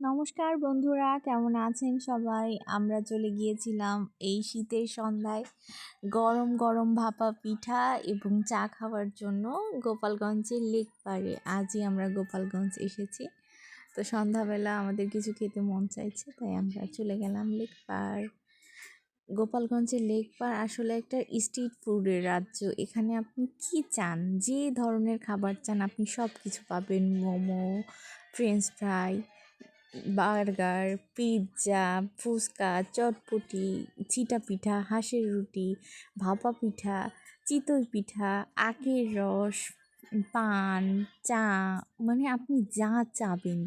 নমস্কার বন্ধুরা, কেমন আছেন সবাই? আমরা চলে গিয়েছিলাম এই শীতের সন্ধ্যায় গরম গরম ভাপা পিঠা এবং চা খাওয়ার জন্য গোপালগঞ্জের লেক পাড়ে। আজই আমরা গোপালগঞ্জ এসেছি। তো সন্ধ্যাবেলা আমাদের কিছু খেতে মন চাইছে, তাই আমরা চলে গেলাম লেক পাড়। গোপালগঞ্জের লেক পাড় আসলে একটা স্ট্রিট ফুডের রাজ্য। এখানে আপনি কি চান? যে ধরনের খাবার চান, আপনি সব কিছু পাবেন। Momo, French fry burger, pizza, fuchka, চটপটি চিটা পিঠা, হাঁসের রুটি, ভাপা পিঠা, চিতই পিঠা, আখের রস, পান, চা মানে আপনি যা চাবেন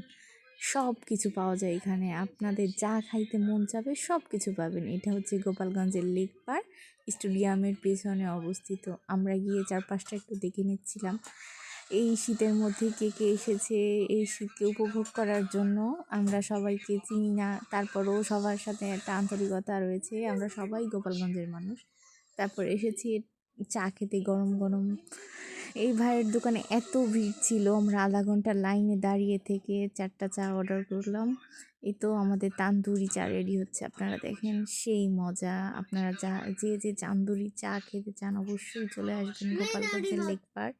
সব কিছু পাওয়া যায় এখানে। আপনাদের যা খাইতে মন চাবে সব কিছু পাবেন। এটা হচ্ছে গোপালগঞ্জের লেক পার্ক, স্টেডিয়ামের পেছনে অবস্থিত। আমরা গিয়ে চারপাশটা একটু দেখে নিচ্ছিলাম। এই শীতের মধ্যে কে কে এসেছে এই শীতকে উপভোগ করার জন্য আমরা সবাইকে চিনি না, তারপরেও সবার সাথে একটা আন্তরিকতা রয়েছে। আমরা সবাই গোপালগঞ্জের মানুষ। তারপর এসেছি চা খেতে গরম গরম। এই ভাইয়ের দোকানে এত ভিড় ছিল আমরা আধা ঘণ্টা লাইনে দাঁড়িয়ে থেকে চারটা চা অর্ডার করলাম। এই তো আমাদের তান্দুরি চা রেডি হচ্ছে আপনারা দেখেন সেই মজা। আপনারা যা যে যে চান্দুরি চা খেতে চান অবশ্যই চলে আসবেন গোপালগঞ্জের লেক পার্ক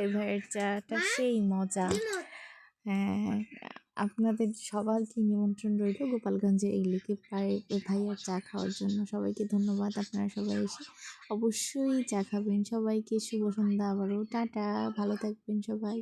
এই ভাইয়ের চাটা সেই মজা। হ্যাঁ আপনাদের সবাইকে নিমন্ত্রণ রইল। গোপালগঞ্জে এই প্রায় ভাইয়ার চা খাওয়ার জন্য সবাইকে ধন্যবাদ আপনারা সবাই এসে। অবশ্যই চা খাবেন সবাইকে। শুভ সন্ধ্যা আবারও। টাটা। ভালো থাকবেন সবাই।